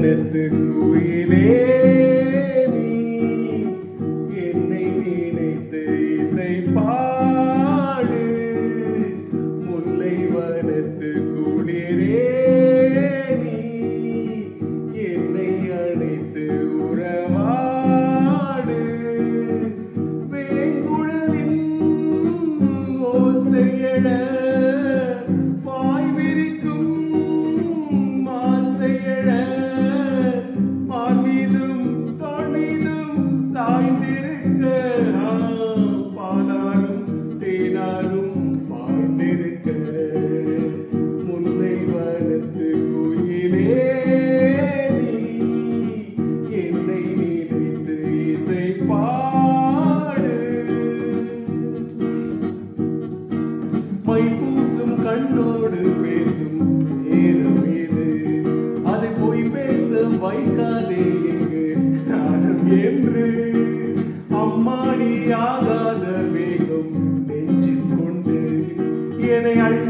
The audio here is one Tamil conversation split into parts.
வனத்து குயிலே நீ என்னை நினைத்து இசை பாடு முல்லை வனத்து குளிரே நீ என்னை அணைத்து உறவாடு. வேங்குழலின் ஓசையட கண்ணோடு பேசும் நேரம் இது அதை போய் பேச வைக்காதே எங்கு நானும் என்று. அம்மாடி ஆகாத வேகம் நெஞ்சில் கொண்டு என்னை அள்ளாதே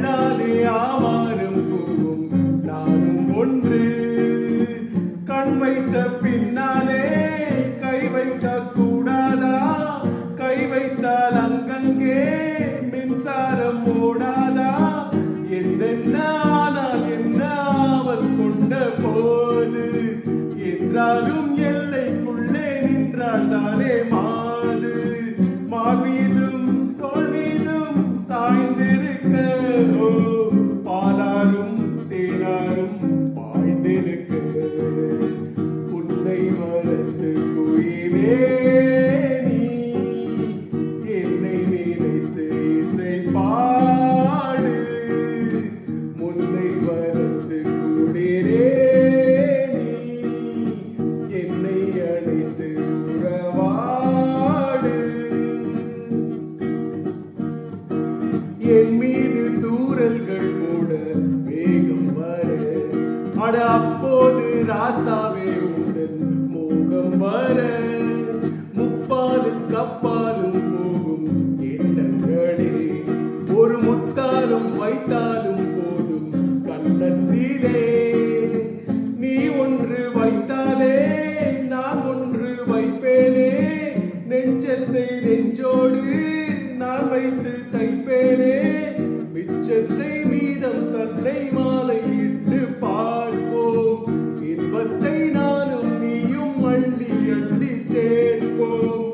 என்றாலும் எல்லைக்குள்ளே என்னை உறவாடு என் மீது தூரல்கள் கூட வேகம் வர. அட அப்போது ராசாவே உடன் மோகம் வர. முப்பாலும் கப்பாலும் போகும் எண்ணங்களே. ஒரு முத்தாலும் வைத்தாலும் போதும் கண்ணத்திலே நெஞ்சத்தை நெஞ்சோடு நான் வைத்து தைப்பேனே. மிச்சத்தை மீதம் தன்னை மாலையிட்டு பார்ப்போம். இன்பத்தை நானும் நீயும் அள்ளி அள்ளி சேர்ப்போம்.